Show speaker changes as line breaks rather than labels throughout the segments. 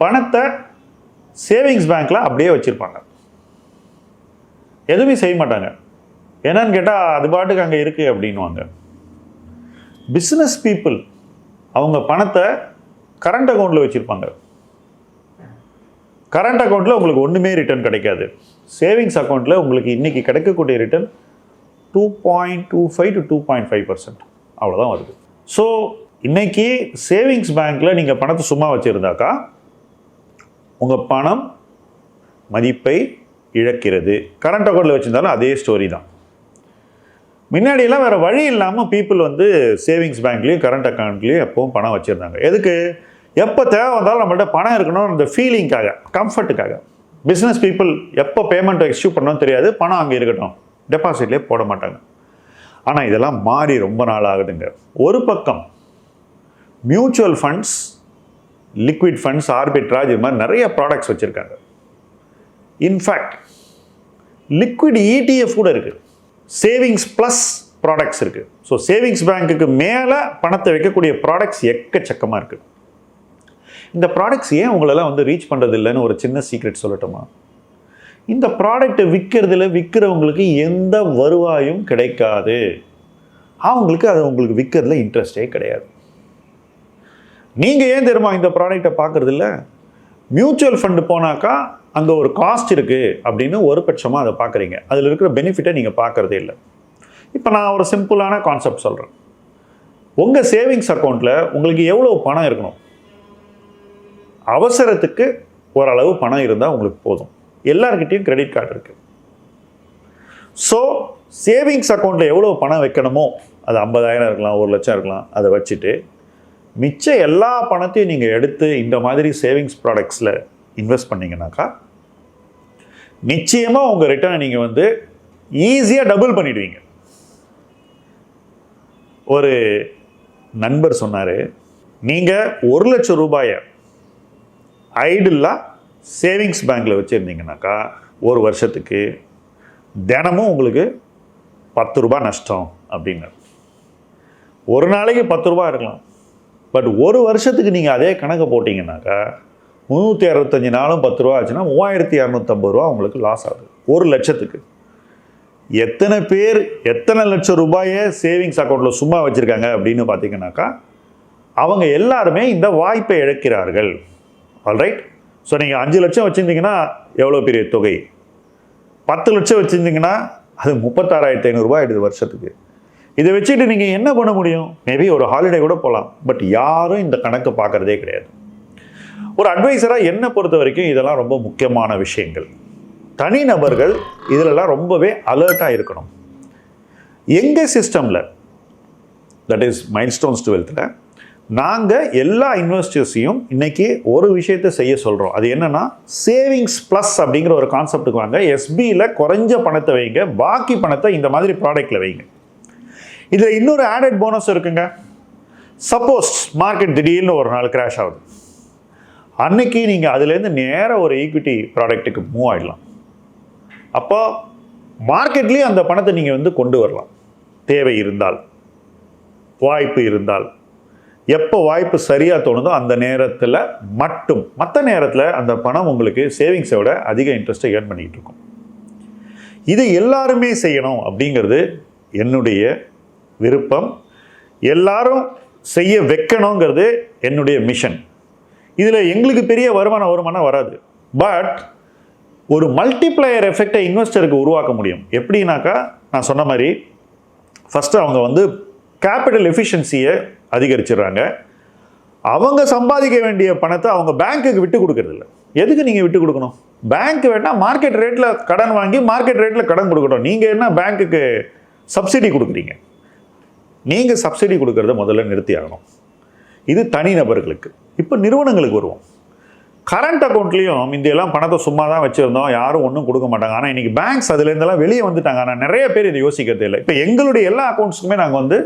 பணத்தை சேவிங்ஸ் பேங்க்கில் அப்படியே வச்சுருப்பாங்க. எதுவுமே செய்ய மாட்டாங்க. என்னன்னு கேட்டால் அது பாட்டுக்கு அங்கே இருக்குது அப்படின்வாங்க பிஸ்னஸ் பீப்புள் அவங்க பணத்தை கரண்ட் அக்கௌண்ட்டில் வச்சுருப்பாங்க. கரண்ட் அக்கௌண்ட்டில் உங்களுக்கு ஒன்றுமே ரிட்டர்ன் கிடைக்காது. சேவிங்ஸ் அக்கௌண்ட்டில் உங்களுக்கு இன்றைக்கி கிடைக்கக்கூடிய return two point two five to two point five percent அவ்வளோதான் வருது. ஸோ இன்றைக்கி சேவிங்ஸ் பேங்க்கில் நீங்கள் பணத்தை சும்மா வச்சுருந்தாக்கா உங்கள் பணம் மதிப்பை இழக்கிறது. கரண்ட் அக்கௌண்ட்டில் வச்சுருந்தாலும் அதே ஸ்டோரி தான். முன்னாடியெல்லாம் வேறு வழி இல்லாமல் பீப்புள் வந்து சேவிங்ஸ் பேங்க்லேயும் கரண்ட் அக்கௌண்ட்லேயும் எப்பவும் பணம் வச்சுருந்தாங்க. எதுக்கு? எப்போ தேவை வந்தாலும் நம்மள்ட்ட பணம் இருக்கணும் அந்த ஃபீலிங்காக கம்ஃபர்ட்டுக்காக பிஸ்னஸ் பீப்புள் எப்போ பேமெண்ட் எக்ஸ்யூ பண்ணணும் தெரியாது. பணம் அங்கே இருக்கட்டும். டெபாசிட்லேயே போட மாட்டாங்க. ஆனால் இதெல்லாம் மாறி ரொம்ப நாள் ஆகுதுங்க. ஒரு பக்கம் mutual funds liquid funds arbitrage இது மாதிரி நிறைய ப்ராடக்ட்ஸ் வச்சுருக்காங்க. இன்ஃபேக்ட் லிக்விட் இடிஎஃப் கூட இருக்குது சேவிங்ஸ் ப்ளஸ் ப்ராடக்ட்ஸ் இருக்குது ஸோ சேவிங்ஸ் பேங்க்குக்கு மேலே பணத்தை வைக்கக்கூடிய ப்ராடக்ட்ஸ் எக்கச்சக்கமாக இருக்குது இந்த ப்ராடக்ட்ஸ் ஏன் உங்களெல்லாம் வந்து ரீச் பண்ணுறது இல்லைன்னு ஒரு சின்ன சீக்ரெட் சொல்லட்டுமா? இந்த ப்ராடக்ட்டை விற்கிறதுல விற்கிறவங்களுக்கு எந்த வருவாயும் கிடைக்காது. அவங்களுக்கு அது உங்களுக்கு விற்கிறதுல இன்ட்ரெஸ்டே கிடையாது. நீங்கள் ஏன் தெரியுமா இந்த ப்ராடக்டை பார்க்குறது இல்லை? மியூச்சுவல் ஃபண்டு போனாக்கா அங்கே ஒரு காஸ்ட் இருக்குது அப்படின்னு ஒரு பட்சமாக அதை பார்க்குறீங்க. அதில் இருக்கிற பெனிஃபிட்டை நீங்கள் பார்க்குறதே இல்லை. இப்போ நான் ஒரு சிம்பிளான கான்செப்ட் சொல்கிறேன் உங்கள் சேவிங்ஸ் அக்கௌண்ட்டில் உங்களுக்கு எவ்வளோ பணம் இருக்கணும்? அவசரத்துக்கு ஓரளவு பணம் இருந்தால் உங்களுக்கு போதும். எல்லாருக்கிட்டேயும் கிரெடிட் கார்டு இருக்குது ஸோ சேவிங்ஸ் அக்கௌண்ட்டில் எவ்வளோ பணம் வைக்கணுமோ அது ஐம்பதாயிரம் இருக்கலாம் ஒரு லட்சம் இருக்கலாம் அதை வச்சுட்டு மிச்ச எல்லா பணத்தையும் நீங்கள் எடுத்து இந்த மாதிரி சேவிங்ஸ் ப்ராடக்ட்ஸில் இன்வெஸ்ட் பண்ணிங்கனாக்கா நிச்சயமாக உங்கள் ரிட்டர்னை நீங்கள் வந்து ஈஸியாக டபுள் பண்ணிடுவீங்க. ஒரு நண்பர் சொன்னார் நீங்கள் ஒரு லட்சம் ரூபாயை ஐடில்லாக சேவிங்ஸ் பேங்க்கில் வச்சுருந்தீங்கனாக்கா ஒரு வருஷத்துக்கு தினமும் உங்களுக்கு பத்து ரூபாய் நஷ்டம் அப்படின்னு ஒரு நாளைக்கு பத்து ரூபாய் இருக்கலாம். பட் ஒரு வருஷத்துக்கு நீங்கள் அதே கணக்கு போட்டிங்கனாக்கா முந்நூற்றி அறுபத்தஞ்சி நாளும் பத்து ரூபா ஆச்சுன்னா மூவாயிரத்தி இரநூத்தம்பது ரூபா உங்களுக்கு லாஸ் ஆகுது. ஒரு லட்சத்துக்கு. எத்தனை பேர் எத்தனை லட்சம் ரூபாயை சேவிங்ஸ் அக்கௌண்ட்டில் சும்மா வச்சுருக்காங்க அப்படின்னு பார்த்தீங்கன்னாக்கா அவங்க எல்லாருமே இந்த வாய்ப்பை இழக்கிறார்கள். ஆல்ரைட் ஸோ நீங்கள் அஞ்சு லட்சம் வச்சுருந்தீங்கன்னா எவ்வளோ பெரிய தொகை? பத்து லட்சம் வச்சுருந்தீங்கன்னா அது முப்பத்தாறாயிரத்தி ஐநூறுரூவா ஆயிடுது வருஷத்துக்கு. இதை வச்சுட்டு நீங்கள் என்ன பண்ண முடியும்? மேபி ஒரு ஹாலிடே கூட போகலாம் பட் யாரும் இந்த கணக்கு பார்க்குறதே கிடையாது. ஒரு அட்வைசராக என்னை பொறுத்த வரைக்கும் இதெல்லாம் ரொம்ப முக்கியமான விஷயங்கள். தனிநபர்கள் இதிலெல்லாம் ரொம்பவே அலர்ட்டாக இருக்கணும். எங்கள் சிஸ்டமில் தட் இஸ் மைல்ஸ்டோன்ஸ் டுவெல்த்தில் நாங்கள் எல்லா இன்வெஸ்டர்ஸையும் இன்றைக்கி ஒரு விஷயத்தை செய்ய சொல்கிறோம் அது என்னன்னா சேவிங்ஸ் ப்ளஸ் அப்படிங்கிற ஒரு கான்செப்ட்டுக்கு வாங்க. எஸ்பியில் குறைஞ்ச பணத்தை வைங்க. பாக்கி பணத்தை இந்த மாதிரி ப்ராடக்ட்டில் வைங்க. இதில் இன்னொரு ஆடட் போனஸ் இருக்குங்க. சப்போஸ் மார்க்கெட் திடீர்னு ஒரு நாள் கிராஷ் ஆகுது. அன்னைக்கு நீங்கள் அதுலேருந்து நேராக ஒரு ஈக்விட்டி ப்ராடக்ட்டுக்கு மூவ் ஆகிடலாம் அப்போ மார்க்கெட்லேயும் அந்த பணத்தை நீங்கள் வந்து கொண்டு வரலாம். தேவை இருந்தால் வாய்ப்பு இருந்தால். எப்போ வாய்ப்பு சரியாக தோணுதோ அந்த நேரத்தில் மட்டும் மற்ற நேரத்தில் அந்த பணம் உங்களுக்கு சேவிங்ஸை விட அதிக இன்ட்ரெஸ்ட்டை ஏர்ன் பண்ணிகிட்டு இருக்கும். இது எல்லாருமே செய்யணும் அப்படிங்கிறது என்னுடைய விருப்பம். எல்லாரும் செய்ய வைக்கணுங்கிறது என்னுடைய மிஷன் இதில் எங்களுக்கு பெரிய வருமானம் வருமானம் வராது. பட் ஒரு மல்டிப்ளையர் எஃபெக்டை இன்வெஸ்டருக்கு உருவாக்க முடியும். எப்படின்னாக்கா நான் சொன்ன மாதிரி ஃபஸ்ட்டு அவங்க வந்து கேபிட்டல் எஃபிஷியன்சியை அதிகரிச்சிடுறாங்க. அவங்க சம்பாதிக்க வேண்டிய பணத்தை அவங்க பேங்க்குக்கு விட்டு கொடுக்கறதில்ல எதுக்கு நீங்கள் விட்டு கொடுக்கணும்? பேங்க் வேணால் மார்க்கெட் ரேட்டில் கடன் வாங்கி மார்க்கெட் ரேட்டில் கடன் கொடுக்கணும் நீங்கள் என்ன பேங்க்குக்கு சப்சிடி கொடுக்குறீங்க. நீங்கள் சப்சிடி கொடுக்கறத முதல்ல நிறுத்தி ஆகணும். இது தனிநபர்களுக்கு இப்போ நிறுவனங்களுக்கு வருவோம். கரண்ட் அக்கௌண்ட்லேயும் முந்தியெல்லாம் பணத்தை சும்மா தான் வச்சுருந்தோம். யாரும் ஒன்றும் கொடுக்க மாட்டாங்க. ஆனால் இன்றைக்கி பேங்க்ஸ் அதுலேருந்தெல்லாம் வெளியே வந்துட்டாங்க. ஆனால் நிறைய பேர் இதை யோசிக்கிறதே இல்லை. இப்போ எங்களுடைய எல்லா அக்கௌண்ட்ஸுக்குமே நாங்கள் வந்து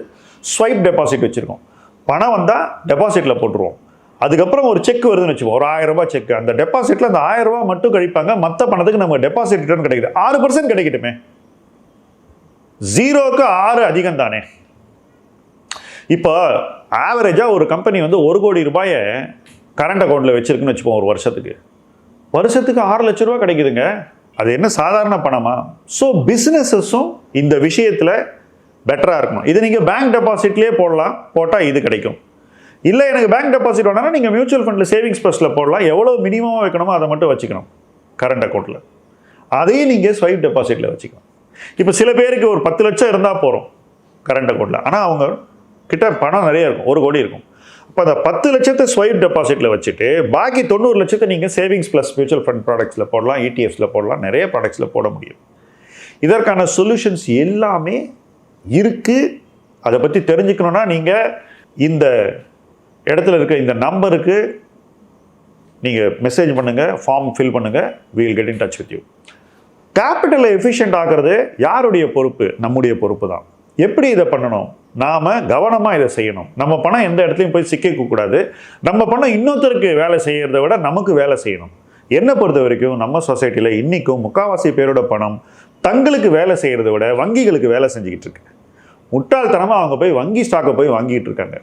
ஸ்வைப் டெபாசிட் வச்சுருக்கோம். பணம் வந்தால் டெபாசிட்டில் போட்டுருவோம். அதுக்கப்புறம் ஒரு செக் வருதுன்னு வச்சுப்போம் ஒரு ஆயிரம் ரூபாய் செக் அந்த டெபாசிட்டில் அந்த ஆயிரம் ரூபாய் மட்டும் கழிப்பாங்க. மற்ற பணத்துக்கு நம்ம டெபாசிட் ரிட்டர்ன் கிடைக்குது. ஆறு பர்சன்ட் கிடைக்கட்டுமே. ஜீரோக்கு ஆறு அதிகம் தானே இப்போ ஆவரேஜாக ஒரு கம்பெனி வந்து ஒரு கோடி ரூபாயை கரண்ட் அக்கௌண்ட்டில் வச்சுருக்குன்னு வச்சுப்போம் ஒரு வருஷத்துக்கு. வருஷத்துக்கு ஆறு லட்ச ரூபா கிடைக்குதுங்க. அது என்ன சாதாரண பணமா? ஸோ பிஸ்னஸஸும் இந்த விஷயத்தில் பெட்டராக இருக்கணும். இது நீங்கள் பேங்க் டெபாசிட்லேயே போடலாம். போட்டால் இது கிடைக்கும். இல்லை எனக்கு பேங்க் டெபாசிட் வேணால் நீங்கள் மியூச்சுவல் ஃபண்டில் சேவிங்ஸ் ப்ளஸில் போடலாம். எவ்வளோ மினிமமாக வைக்கணுமோ அதை மட்டும் வச்சுக்கணும் கரண்ட் அக்கௌண்ட்டில் அதையும் நீங்கள் ஸ்வைப் டெபாசிட்டில் வச்சுக்கணும் இப்போ சில பேருக்கு ஒரு பத்து லட்சம் இருந்தால் போகிறோம் கரண்ட் அக்கௌண்ட்டில் ஆனால் அவங்க கிட்ட பணம் நிறைய இருக்கும். ஒரு கோடி இருக்கும். அப்போ அந்த பத்து லட்சத்தை ஸ்வைப் டெபாசிட்டில் வச்சுட்டு பாக்கி தொண்ணூறு லட்சத்தை நீங்கள் சேவிங்ஸ் ப்ளஸ் மியூச்சுவல் ஃபண்ட் ப்ராடக்ட்ஸில் போடலாம் இடிஎஃப்ஸில் போடலாம் நிறைய ப்ராடக்ட்ஸில் போட முடியும். இதற்கான சொல்யூஷன்ஸ் எல்லாமே இருக்குது அதை பற்றி தெரிஞ்சுக்கணுன்னா நீங்கள் இந்த இடத்துல இருக்க இந்த நம்பருக்கு நீங்கள் மெசேஜ் பண்ணுங்கள் ஃபார்ம் ஃபில் பண்ணுங்கள் we'll get in touch with you கேபிட்டலை efficient ஆகிறது யாருடைய பொறுப்பு? நம்முடைய பொறுப்பு தான் எப்படி இதை பண்ணணும்? நாம் கவனமாக இதை செய்யணும். நம்ம பணம் எந்த இடத்துலையும் போய் சிக்கிக்கக்கூடாது நம்ம பணம் இன்னொருத்தருக்கு வேலை செய்கிறத விட நமக்கு வேலை செய்யணும். என்னை பொறுத்த வரைக்கும் நம்ம சொசைட்டியில் இன்றைக்கும் முக்காவாசி பேரோட பணம் தங்களுக்கு வேலை செய்கிறத விட வங்கிகளுக்கு வேலை செஞ்சுக்கிட்டு இருக்கு. முட்டாள்தனமாக அவங்க போய் வங்கி ஸ்டாக்கை போய் வாங்கிட்டு இருக்காங்க.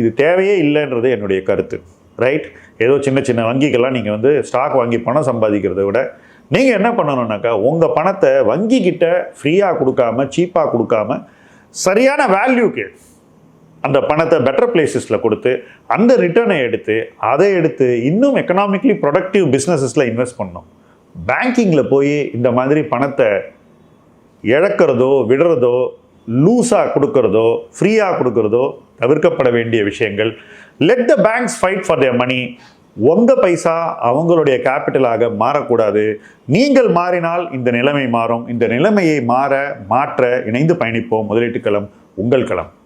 இது தேவையே இல்லைன்றது என்னுடைய கருத்து. ரைட் ஏதோ சின்ன சின்ன வங்கிக்கெல்லாம் நீங்கள் வந்து ஸ்டாக் வாங்கி பணம் சம்பாதிக்கிறத விட நீங்கள் என்ன பண்ணணும்னாக்கா உங்கள் பணத்தை வங்கிக்கிட்ட ஃப்ரீயாக கொடுக்காம சீப்பாக கொடுக்காம சரியான வேல்யூக்கு அந்த பணத்தை பெட்டர் பிளேசஸில் கொடுத்து அந்த ரிட்டர்னை எடுத்து அதை எடுத்து இன்னும் எக்கனாமிக்லி ப்ரொடக்டிவ் பிஸ்னஸஸில் இன்வெஸ்ட் பண்ணணும். பேங்கிங்கில் போய் இந்த மாதிரி பணத்தை இழக்கிறதோ விடுறதோ லூஸாக கொடுக்கறதோ ஃப்ரீயாக கொடுக்கறதோ தவிர்க்கப்பட வேண்டிய விஷயங்கள் let the banks fight for the money உங்கள் பைசா அவங்களுடைய கேபிட்டலாக மாறக்கூடாது. நீங்கள் மாறினால் இந்த நிலைமை மாறும். இந்த நிலைமையை மாற மாற்ற இணைந்து பயணிப்போம். முதலீட்டு களம் உங்கள் களம்.